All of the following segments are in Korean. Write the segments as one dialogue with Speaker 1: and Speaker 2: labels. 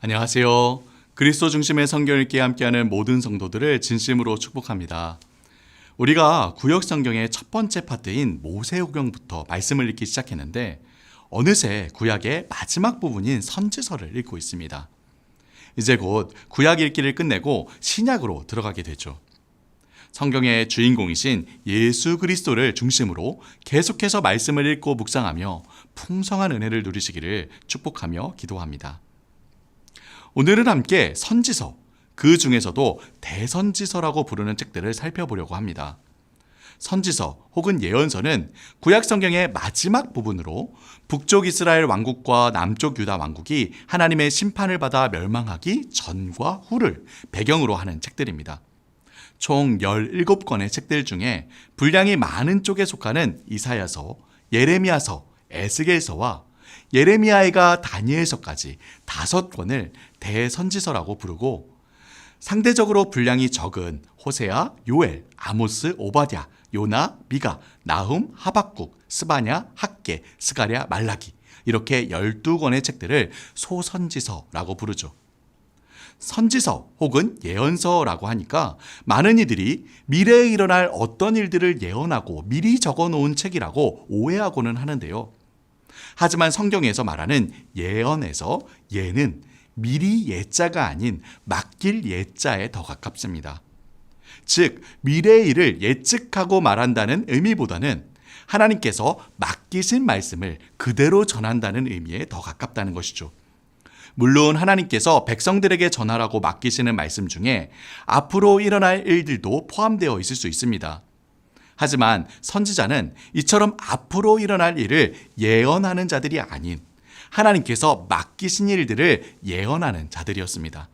Speaker 1: 안녕하세요. 그리스도 중심의 성경 읽기 함께하는 모든 성도들을 진심으로 축복합니다. 우리가 구역 성경의 첫 번째 파트인 모세오경부터 말씀을 읽기 시작했는데 어느새 구약의 마지막 부분인 선지서를 읽고 있습니다. 이제 곧 구약 읽기를 끝내고 신약으로 들어가게 되죠. 성경의 주인공이신 예수 그리스도를 중심으로 계속해서 말씀을 읽고 묵상하며 풍성한 은혜를 누리시기를 축복하며 기도합니다. 오늘은 함께 선지서, 그 중에서도 대선지서라고 부르는 책들을 살펴보려고 합니다. 선지서 혹은 예언서는 구약 성경의 마지막 부분으로 북쪽 이스라엘 왕국과 남쪽 유다 왕국이 하나님의 심판을 받아 멸망하기 전과 후를 배경으로 하는 책들입니다. 총 17권의 책들 중에 분량이 많은 쪽에 속하는 이사야서, 예레미야서, 에스겔서와 예레미야가 다니엘서까지 다섯 권을 대선지서라고 부르고 상대적으로 분량이 적은 호세아, 요엘, 아모스, 오바댜, 요나, 미가, 나훔, 하박국, 스바냐, 학계, 스가랴, 말라기 이렇게 12권의 책들을 소선지서라고 부르죠. 선지서 혹은 예언서라고 하니까 많은 이들이 미래에 일어날 어떤 일들을 예언하고 미리 적어 놓은 책이라고 오해하고는 하는데요. 하지만 성경에서 말하는 예언에서 예는 미리 예자가 아닌 맡길 예자에 더 가깝습니다. 즉, 미래의 일을 예측하고 말한다는 의미보다는 하나님께서 맡기신 말씀을 그대로 전한다는 의미에 더 가깝다는 것이죠. 물론 하나님께서 백성들에게 전하라고 맡기시는 말씀 중에 앞으로 일어날 일들도 포함되어 있을 수 있습니다. 하지만 선지자는 이처럼 앞으로 일어날 일을 예언하는 자들이 아닌 하나님께서 맡기신 일들을 예언하는 자들이었습니다.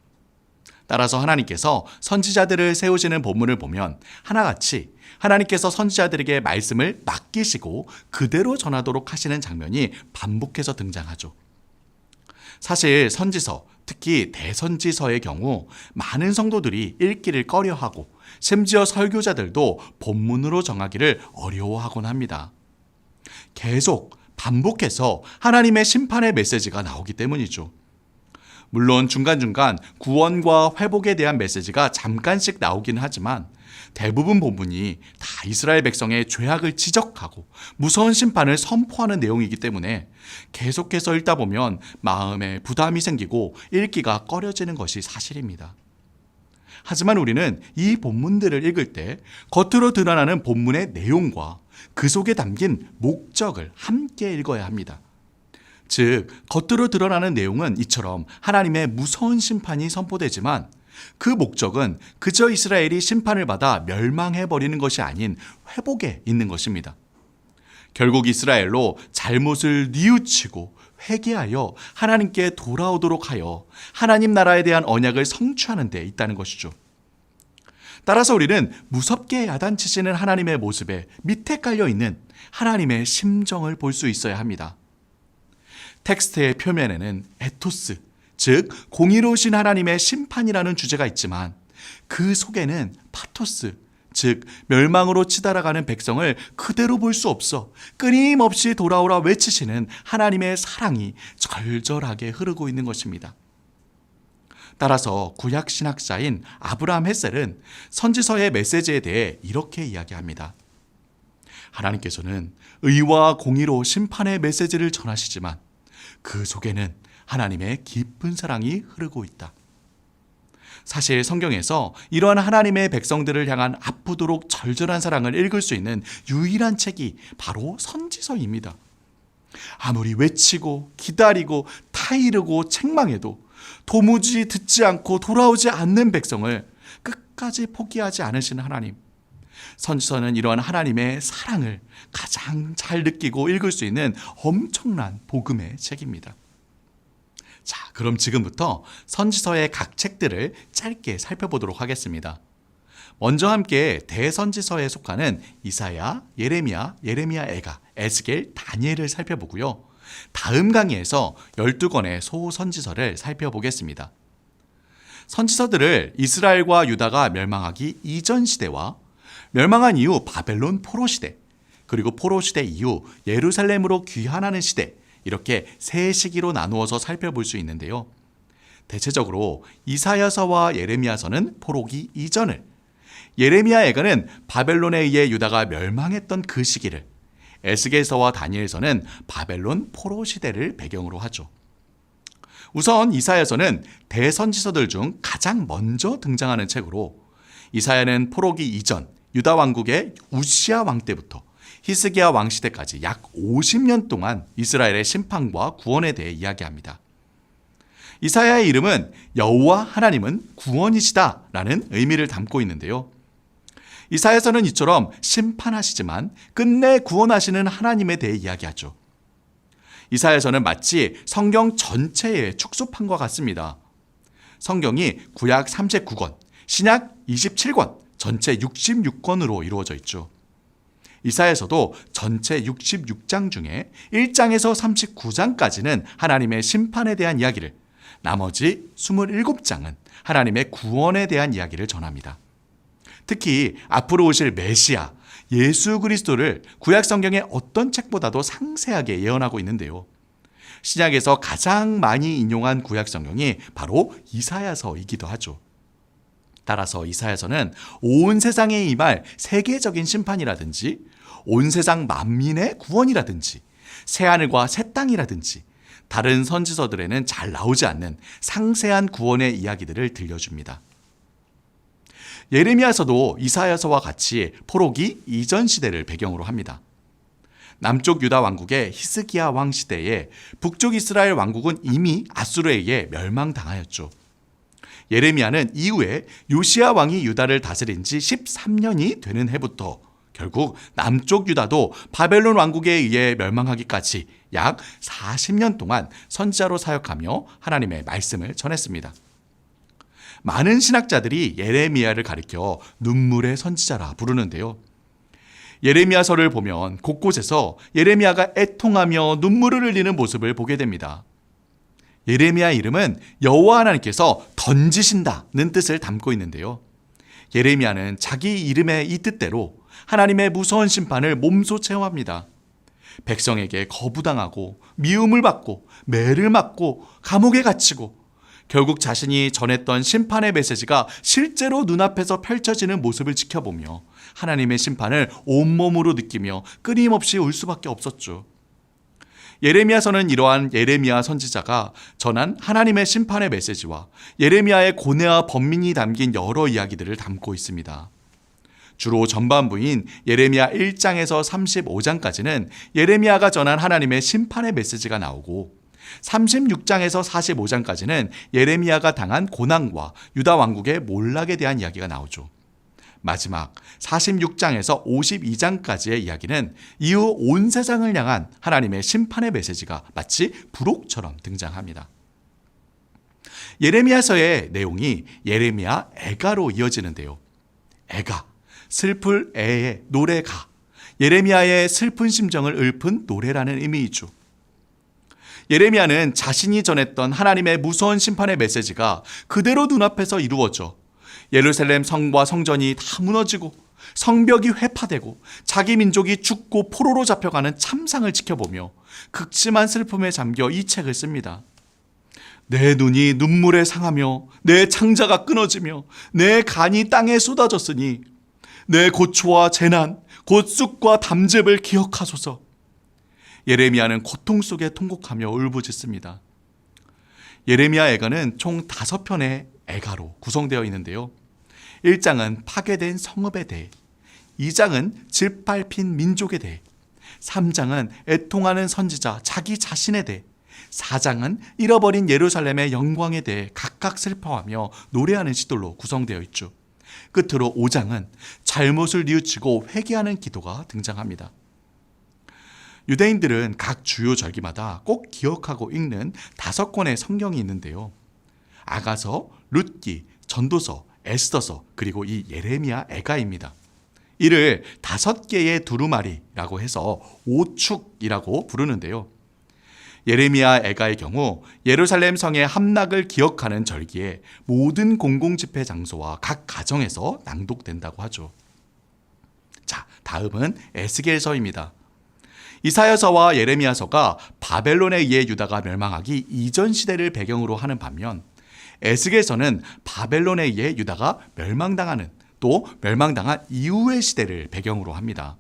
Speaker 1: 따라서 하나님께서 선지자들을 세우시는 본문을 보면 하나같이 하나님께서 선지자들에게 말씀을 맡기시고 그대로 전하도록 하시는 장면이 반복해서 등장하죠. 사실 선지서, 특히 대선지서의 경우 많은 성도들이 읽기를 꺼려하고 심지어 설교자들도 본문으로 정하기를 어려워하곤 합니다. 계속 반복해서 하나님의 심판의 메시지가 나오기 때문이죠. 물론 중간중간 구원과 회복에 대한 메시지가 잠깐씩 나오긴 하지만 대부분 본문이 다 이스라엘 백성의 죄악을 지적하고 무서운 심판을 선포하는 내용이기 때문에 계속해서 읽다 보면 마음에 부담이 생기고 읽기가 꺼려지는 것이 사실입니다. 하지만 우리는 이 본문들을 읽을 때 겉으로 드러나는 본문의 내용과 그 속에 담긴 목적을 함께 읽어야 합니다. 즉, 겉으로 드러나는 내용은 이처럼 하나님의 무서운 심판이 선포되지만 그 목적은 그저 이스라엘이 심판을 받아 멸망해버리는 것이 아닌 회복에 있는 것입니다. 결국 이스라엘로 잘못을 뉘우치고 회개하여 하나님께 돌아오도록 하여 하나님 나라에 대한 언약을 성취하는 데 있다는 것이죠. 따라서 우리는 무섭게 야단치시는 하나님의 모습에 밑에 깔려 있는 하나님의 심정을 볼 수 있어야 합니다. 텍스트의 표면에는 에토스, 즉 공의로우신 하나님의 심판이라는 주제가 있지만 그 속에는 파토스, 즉 멸망으로 치달아가는 백성을 그대로 볼 수 없어 끊임없이 돌아오라 외치시는 하나님의 사랑이 절절하게 흐르고 있는 것입니다. 따라서 구약 신학자인 아브라함 헬셀은 선지서의 메시지에 대해 이렇게 이야기합니다. 하나님께서는 의와 공의로 심판의 메시지를 전하시지만 그 속에는 하나님의 깊은 사랑이 흐르고 있다. 사실 성경에서 이러한 하나님의 백성들을 향한 아프도록 절절한 사랑을 읽을 수 있는 유일한 책이 바로 선지서입니다. 아무리 외치고 기다리고 타이르고 책망해도 도무지 듣지 않고 돌아오지 않는 백성을 끝까지 포기하지 않으시는 하나님. 선지서는 이러한 하나님의 사랑을 가장 잘 느끼고 읽을 수 있는 엄청난 복음의 책입니다. 자, 그럼 지금부터 선지서의 각 책들을 짧게 살펴보도록 하겠습니다. 먼저 함께 대선지서에 속하는 이사야, 예레미야, 예레미야 애가, 에스겔, 다니엘을 살펴보고요. 다음 강의에서 12권의 소선지서를 살펴보겠습니다. 선지서들을 이스라엘과 유다가 멸망하기 이전 시대와 멸망한 이후 바벨론 포로 시대, 그리고 포로 시대 이후 예루살렘으로 귀환하는 시대, 이렇게 세 시기로 나누어서 살펴볼 수 있는데요. 대체적으로 이사야서와 예레미야서는 포로기 이전을, 예레미야 애가는 바벨론에 의해 유다가 멸망했던 그 시기를, 에스겔서와 다니엘서는 바벨론 포로 시대를 배경으로 하죠. 우선 이사야서는 대선지서들 중 가장 먼저 등장하는 책으로 이사야는 포로기 이전 유다 왕국의 우시아 왕 때부터 히스기야 왕 시대까지 약 50년 동안 이스라엘의 심판과 구원에 대해 이야기합니다. 이사야의 이름은 여호와 하나님은 구원이시다라는 의미를 담고 있는데요. 이사야서는 이처럼 심판하시지만 끝내 구원하시는 하나님에 대해 이야기하죠. 이사야서는 마치 성경 전체의 축소판과 같습니다. 성경이 구약 39권, 신약 27권, 전체 66권으로 이루어져 있죠. 이사야서도 전체 66장 중에 1장에서 39장까지는 하나님의 심판에 대한 이야기를, 나머지 27장은 하나님의 구원에 대한 이야기를 전합니다. 특히 앞으로 오실 메시아, 예수 그리스도를 구약 성경의 어떤 책보다도 상세하게 예언하고 있는데요. 신약에서 가장 많이 인용한 구약 성경이 바로 이사야서이기도 하죠. 따라서 이사야서는 온 세상에 임할 세계적인 심판이라든지 온 세상 만민의 구원이라든지 새 하늘과 새 땅이라든지 다른 선지서들에는 잘 나오지 않는 상세한 구원의 이야기들을 들려줍니다. 예레미야서도 이사야서와 같이 포로기 이전 시대를 배경으로 합니다. 남쪽 유다 왕국의 히스기야 왕 시대에 북쪽 이스라엘 왕국은 이미 아수르에 의해 멸망당하였죠. 예레미야는 이후에 요시야 왕이 유다를 다스린 지 13년이 되는 해부터 결국 남쪽 유다도 바벨론 왕국에 의해 멸망하기까지 약 40년 동안 선지자로 사역하며 하나님의 말씀을 전했습니다. 많은 신학자들이 예레미야를 가리켜 눈물의 선지자라 부르는데요. 예레미야서를 보면 곳곳에서 예레미야가 애통하며 눈물을 흘리는 모습을 보게 됩니다. 예레미야 이름은 여호와 하나님께서 던지신다는 뜻을 담고 있는데요. 예레미야는 자기 이름의 이 뜻대로 하나님의 무서운 심판을 몸소 체험합니다. 백성에게 거부당하고 미움을 받고 매를 맞고 감옥에 갇히고 결국 자신이 전했던 심판의 메시지가 실제로 눈앞에서 펼쳐지는 모습을 지켜보며 하나님의 심판을 온몸으로 느끼며 끊임없이 울 수밖에 없었죠. 예레미야서는 이러한 예레미야 선지자가 전한 하나님의 심판의 메시지와 예레미야의 고뇌와 번민이 담긴 여러 이야기들을 담고 있습니다. 주로 전반부인 예레미야 1장에서 35장까지는 예레미야가 전한 하나님의 심판의 메시지가 나오고 36장에서 45장까지는 예레미야가 당한 고난과 유다 왕국의 몰락에 대한 이야기가 나오죠. 마지막 46장에서 52장까지의 이야기는 이후 온 세상을 향한 하나님의 심판의 메시지가 마치 부록처럼 등장합니다. 예레미야서의 내용이 예레미야 애가로 이어지는데요. 애가, 슬플 애의 노래가, 예레미야의 슬픈 심정을 읊은 노래라는 의미이죠. 예레미야는 자신이 전했던 하나님의 무서운 심판의 메시지가 그대로 눈앞에서 이루어져 예루살렘 성과 성전이 다 무너지고 성벽이 회파되고 자기 민족이 죽고 포로로 잡혀가는 참상을 지켜보며 극심한 슬픔에 잠겨 이 책을 씁니다. 내 눈이 눈물에 상하며 내 창자가 끊어지며 내 간이 땅에 쏟아졌으니 내 고초와 재난, 곧 쑥과 담즙을 기억하소서. 예레미야는 고통 속에 통곡하며 울부짖습니다. 예레미야 애가는 총 다섯 편의 애가로 구성되어 있는데요. 1장은 파괴된 성읍에 대해, 2장은 질밟힌 민족에 대해, 3장은 애통하는 선지자 자기 자신에 대해, 4장은 잃어버린 예루살렘의 영광에 대해 각각 슬퍼하며 노래하는 시들로 구성되어 있죠. 끝으로 5장은 잘못을 뉘우치고 회개하는 기도가 등장합니다. 유대인들은 각 주요 절기마다 꼭 기억하고 읽는 다섯 권의 성경이 있는데요. 아가서, 룻기, 전도서, 에스더서, 그리고 이 예레미야 애가입니다. 이를 다섯 개의 두루마리라고 해서 오축이라고 부르는데요. 예레미야 애가의 경우 예루살렘 성의 함락을 기억하는 절기에 모든 공공 집회 장소와 각 가정에서 낭독된다고 하죠. 다음은 에스겔서입니다. 이사야서와 예레미야서가 바벨론에 의해 유다가 멸망하기 이전 시대를 배경으로 하는 반면 에스겔서는 바벨론에 의해 유다가 멸망당하는 또 멸망당한 이후의 시대를 배경으로 합니다.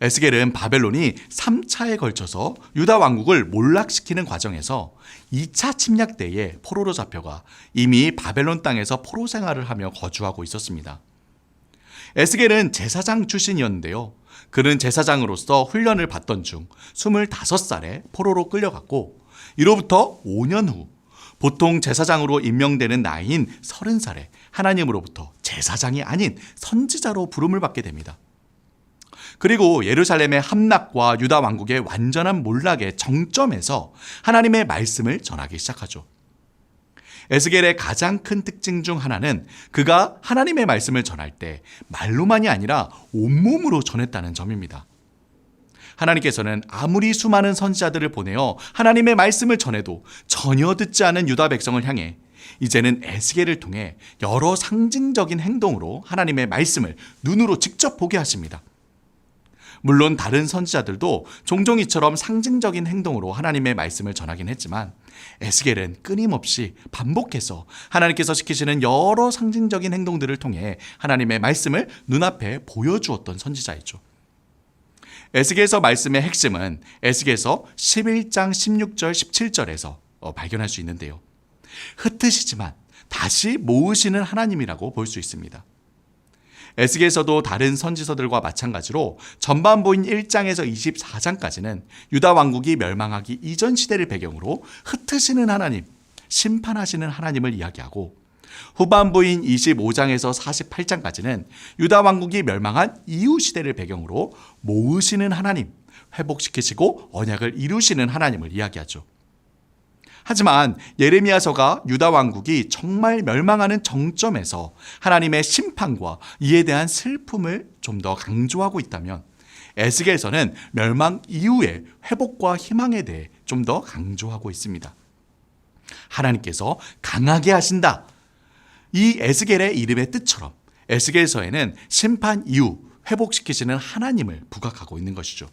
Speaker 1: 에스겔은 바벨론이 3차에 걸쳐서 유다 왕국을 몰락시키는 과정에서 2차 침략 때에 포로로 잡혀가 이미 바벨론 땅에서 포로 생활을 하며 거주하고 있었습니다. 에스겔은 제사장 출신이었는데요. 그는 제사장으로서 훈련을 받던 중 25살에 포로로 끌려갔고 이로부터 5년 후 보통 제사장으로 임명되는 나이인 30살에 하나님으로부터 제사장이 아닌 선지자로 부름을 받게 됩니다. 그리고 예루살렘의 함락과 유다 왕국의 완전한 몰락의 정점에서 하나님의 말씀을 전하기 시작하죠. 에스겔의 가장 큰 특징 중 하나는 그가 하나님의 말씀을 전할 때 말로만이 아니라 온몸으로 전했다는 점입니다. 하나님께서는 아무리 수많은 선지자들을 보내어 하나님의 말씀을 전해도 전혀 듣지 않은 유다 백성을 향해 이제는 에스겔을 통해 여러 상징적인 행동으로 하나님의 말씀을 눈으로 직접 보게 하십니다. 물론 다른 선지자들도 종종 이처럼 상징적인 행동으로 하나님의 말씀을 전하긴 했지만 에스겔은 끊임없이 반복해서 하나님께서 시키시는 여러 상징적인 행동들을 통해 하나님의 말씀을 눈앞에 보여주었던 선지자이죠. 에스겔서 말씀의 핵심은 에스겔서 11장 16절 17절에서 어, 발견할 수 있는데요. 흩으시지만 다시 모으시는 하나님이라고 볼 수 있습니다. 에스겔서도 다른 선지서들과 마찬가지로 전반부인 1장에서 24장까지는 유다 왕국이 멸망하기 이전 시대를 배경으로 흩으시는 하나님, 심판하시는 하나님을 이야기하고 후반부인 25장에서 48장까지는 유다 왕국이 멸망한 이후 시대를 배경으로 모으시는 하나님, 회복시키시고 언약을 이루시는 하나님을 이야기하죠. 하지만 예레미야서가 유다 왕국이 정말 멸망하는 정점에서 하나님의 심판과 이에 대한 슬픔을 좀 더 강조하고 있다면 에스겔서는 멸망 이후의 회복과 희망에 대해 좀 더 강조하고 있습니다. 하나님께서 강하게 하신다. 이 에스겔의 이름의 뜻처럼 에스겔서에는 심판 이후 회복시키시는 하나님을 부각하고 있는 것이죠.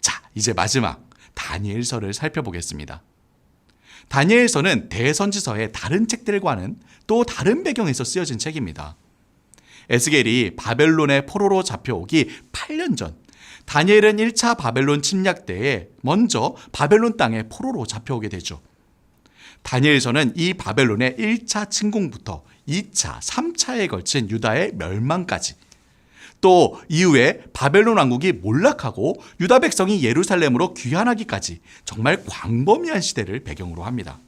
Speaker 1: 자, 이제 마지막 다니엘서를 살펴보겠습니다. 다니엘서는 대선지서의 다른 책들과는 또 다른 배경에서 쓰여진 책입니다. 에스겔이 바벨론의 포로로 잡혀오기 8년 전 다니엘은 1차 바벨론 침략 때에 먼저 바벨론 땅에 포로로 잡혀오게 되죠. 다니엘서는 이 바벨론의 1차 침공부터 2차, 3차에 걸친 유다의 멸망까지 또 이후에 바벨론 왕국이 몰락하고 유다 백성이 예루살렘으로 귀환하기까지 정말 광범위한 시대를 배경으로 합니다.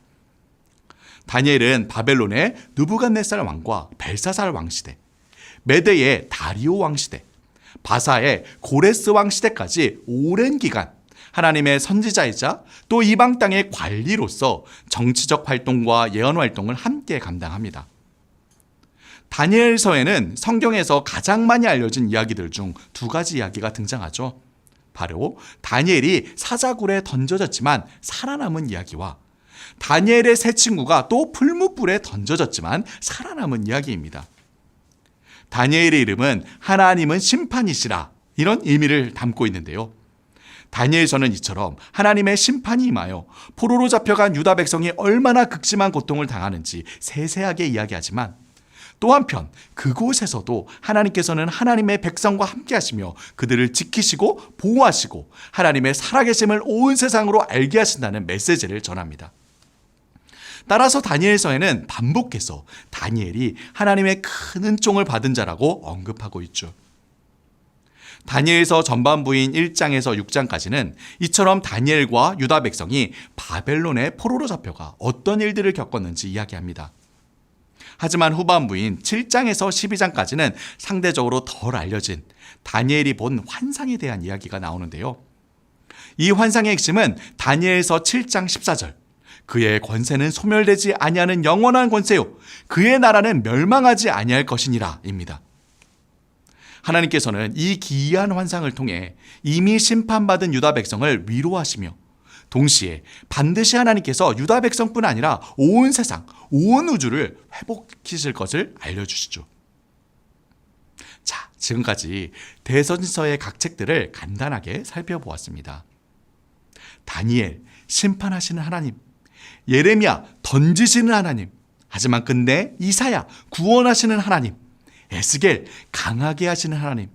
Speaker 1: 다니엘은 바벨론의 누부갓네살 왕과 벨사살 왕 시대, 메대의 다리오 왕 시대, 바사의 고레스 왕 시대까지 오랜 기간 하나님의 선지자이자 또 이방 땅의 관리로서 정치적 활동과 예언 활동을 함께 감당합니다. 다니엘서에는 성경에서 가장 많이 알려진 이야기들 중 두 가지 이야기가 등장하죠. 바로 다니엘이 사자굴에 던져졌지만 살아남은 이야기와 다니엘의 새 친구가 또 풀무불에 던져졌지만 살아남은 이야기입니다. 다니엘의 이름은 하나님은 심판이시라 이런 의미를 담고 있는데요. 다니엘서는 이처럼 하나님의 심판이 임하여 포로로 잡혀간 유다 백성이 얼마나 극심한 고통을 당하는지 세세하게 이야기하지만 또 한편 그곳에서도 하나님께서는 하나님의 백성과 함께 하시며 그들을 지키시고 보호하시고 하나님의 살아계심을 온 세상으로 알게 하신다는 메시지를 전합니다. 따라서 다니엘서에는 반복해서 다니엘이 하나님의 큰 은총을 받은 자라고 언급하고 있죠. 다니엘서 전반부인 1장에서 6장까지는 이처럼 다니엘과 유다 백성이 바벨론의 포로로 잡혀가 어떤 일들을 겪었는지 이야기합니다. 하지만 후반부인 7장에서 12장까지는 상대적으로 덜 알려진 다니엘이 본 환상에 대한 이야기가 나오는데요. 이 환상의 핵심은 다니엘서 7장 14절. 그의 권세는 소멸되지 아니하는 영원한 권세요. 그의 나라는 멸망하지 아니할 것이니라입니다. 하나님께서는 이 기이한 환상을 통해 이미 심판받은 유다 백성을 위로하시며 동시에 반드시 하나님께서 유다 백성뿐 아니라 온 세상, 온 우주를 회복시킬 것을 알려주시죠. 자, 지금까지 대선지서의 각 책들을 간단하게 살펴보았습니다. 다니엘, 심판하시는 하나님. 예레미야, 던지시는 하나님. 하지만 끝내 이사야, 구원하시는 하나님. 에스겔, 강하게 하시는 하나님.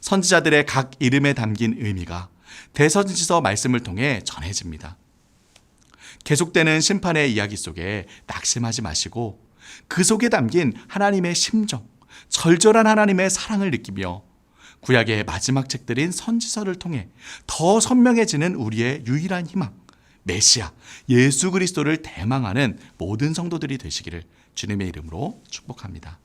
Speaker 1: 선지자들의 각 이름에 담긴 의미가 대선지서 말씀을 통해 전해집니다. 계속되는 심판의 이야기 속에 낙심하지 마시고 그 속에 담긴 하나님의 심정, 절절한 하나님의 사랑을 느끼며 구약의 마지막 책들인 선지서를 통해 더 선명해지는 우리의 유일한 희망, 메시아, 예수 그리스도를 대망하는 모든 성도들이 되시기를 주님의 이름으로 축복합니다.